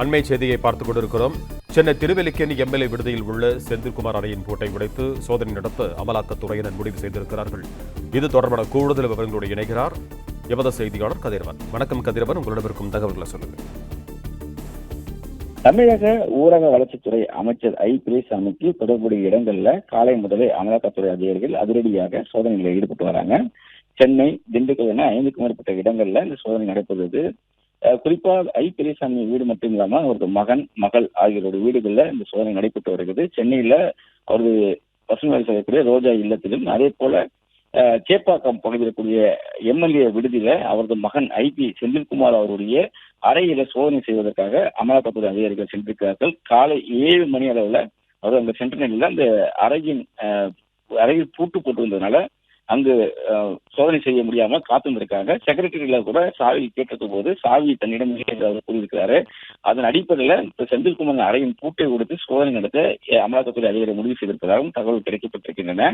அண்மை செய்தியை பார்த்துக் கொண்டிருக்கிறோம். சென்னை திருவல்லிக்கேணி எம்எல்ஏ விடுதியில் உள்ள செந்தில்குமார் அறையின் பூட்டை உடைத்து சோதனை நடத்த அமலாக்கத்துறையினர் முடிவு செய்திருக்கிறார்கள். இது தொடர்பான கூடுதல் விவரங்களோடு இணைகிறார் எமது செய்தியாளர் கதிரவன். வணக்கம் கதிரவன். உங்களிடம் இருக்கும் தகவல்களை சொல்லுங்கள். தமிழக ஊரக வளர்ச்சித்துறை அமைச்சர் ஐ. பிரியசாமிக்கு தொடர்புடைய இடங்கள்ல காலை முதலே அமலாக்கத்துறை அதிகாரிகள் அதிரடியாக சோதனைகளில் ஈடுபட்டு வராங்க. சென்னை திண்டுக்கல் என ஐந்துக்கும் மேற்பட்ட இடங்கள்ல இந்த சோதனை நடைபெறுவது குறிப்பாக ஐ. பெரியசாமி வீடு மட்டும் இல்லாம அவரது மகன் மகள் ஆகியோருடைய வீடுகளில் இந்த சோதனை நடைபெற்று வருகிறது. சென்னையில அவரது பசுமை செய்யக்கூடிய ரோஜா இல்லத்திலும் அதே போல சேப்பாக்கம் பகுதியில் இருக்கக்கூடிய எம்எல்ஏ விடுதியில அவரது மகன் ஐ. பி. செந்தில்குமார் அவருடைய அறையில சோதனை செய்வதற்காக அமலாக்கத்துறை அதிகாரிகள் சென்றிருக்கிறார்கள். காலை ஏழு மணி அளவுல அவர் அந்த சென்டினல்ல அந்த அறையின் அறையில் பூட்டு போட்டிருந்ததுனால அங்கு சோதனை செய்ய முடியாம காத்திருந்திருக்காங்க செக்ரட்டரியில கூட சாவி கேட்டிருக்க போது சாவி தன்னிடம் என்று அவர் கூறியிருக்கிறாரு. அதன் அடிப்படையில செந்தில்குமார் அறையின் பூட்டை கொடுத்து சோதனை நடத்த அமலாக்கத்துறை அதிகாரி முடிவு செய்திருப்பதாகவும் தகவல் கிடைக்கப்பட்டிருக்கின்றன.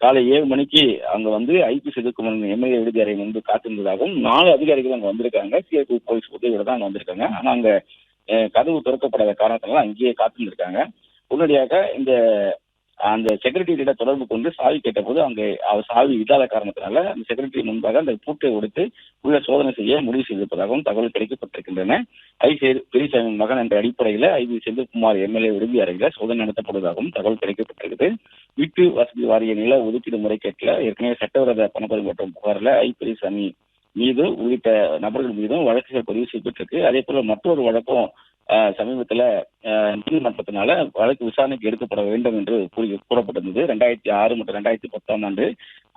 காலை ஏழு மணிக்கு அங்க வந்து ஐபி செந்தில்குமார் எம்எல்ஏ விடுதி அறை முன்பு காத்திருந்ததாகவும் நாலு அதிகாரிகள் அங்க வந்திருக்காங்க. சிஐபி போலீஸ் உதவியோட தான் அங்க வந்திருக்காங்க. ஆனா அங்க கதவு திறக்கப்படாத காரணத்தினால அங்கேயே காத்திருந்திருக்காங்க. உடனடியாக இந்த அந்த செக்ரட்டரியிட தொடர்பு கொண்டு சாவி கேட்டபோது அங்கே அவர் சாவி இல்லாத காரணத்தினால அந்த செக்ரட்டரி முன்பாக அந்த பூட்டை உடைத்து உள்ள சோதனை செய்ய முடிவு செய்திருப்பதாகவும் தகவல் கிடைக்கப்பட்டிருக்கின்றன. ஐ பெரியசாமி மகன் என்ற அடிப்படையில் ஐ செந்தில்குமார் எம்எல்ஏ விடுதி அறையில் சோதனை நடத்தப்படுவதாகவும் தகவல் கிடைக்கப்பட்டிருக்குது. வீட்டு வசதி வாரிய நில ஒதுக்கீடு முறைகேட்டில் ஏற்கனவே சட்டவிரோத பணப்பரிமாற்றம் புகாரில் ஐ பெரியசாமி மீது உள்ளிட்ட நபர்கள் மீதும் வழக்குகள் பதிவு செய்யப்பட்டிருக்கு. அதே போல மற்றொரு வழக்கம் சமீபத்தில் நீதிமன்றத்தினால வழக்கு விசாரணைக்கு எடுக்கப்பட வேண்டும் என்று கூறி கூறப்பட்டிருந்தது. ரெண்டாயிரத்தி ஆறு மற்றும் ரெண்டாயிரத்தி பத்தாம் ஆண்டு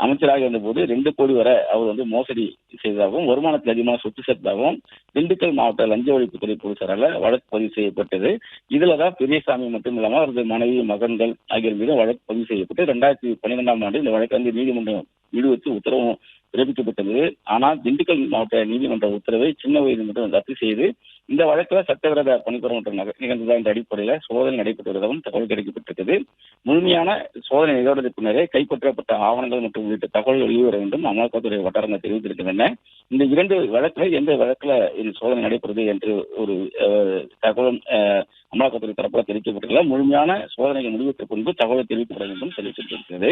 அமைச்சராக இருந்தபோது ரெண்டு கோடி வரை அவர் வந்து மோசடி செய்ததாகவும் வருமானத்தில் அதிகமாக சொத்து சேர்த்ததாகவும் திண்டுக்கல் மாவட்ட லஞ்ச ஒழிப்புத்துறை போலீசாரால் வழக்கு பதிவு செய்யப்பட்டது. இதுல தான் பெரியசாமி மட்டும் இல்லாமல் அவரது மனைவி மகன்கள் ஆகியோர் மீது வழக்கு பதிவு செய்யப்பட்டு ரெண்டாயிரத்தி பன்னிரெண்டாம் ஆண்டு இந்த வழக்கு வந்து நீதிமன்றம் விடுவித்து உத்தரவும் பிறப்பிக்கப்பட்டது ஆனால் திண்டுக்கல் மாவட்ட நீதிமன்ற உத்தரவை சின்ன நீதிமன்றம் ரத்து செய்து இந்த வழக்கில் சட்டவிரோத பணிபுரம் நிகழ்ந்ததா என்ற அடிப்படையில் சோதனை நடைபெற்று வருவதாகவும் தகவல் கிடைக்கப்பட்டிருக்கிறது முழுமையான சோதனை நிகழ்வதற்கு பின்னரே கைப்பற்றப்பட்ட ஆவணங்கள் மற்றும் உள்ளிட்ட தகவல் வெளிவர வேண்டும். அமலாக்கத்துறை வட்டாரங்கள் தெரிவித்திருக்கின்றன. இந்த இரண்டு வழக்குல எந்த வழக்குல இந்த சோதனை நடைபெறுது என்று ஒரு தகவலும் அமலாக்கத்துறை தரப்பில் தெரிவிக்கப்பட்டுள்ள முழுமையான சோதனைகள் முடிவுக்கு பின்பு தகவல் தெரிவிக்கப்பட வேண்டும் தெரிவிக்கப்பட்டிருக்கிறது.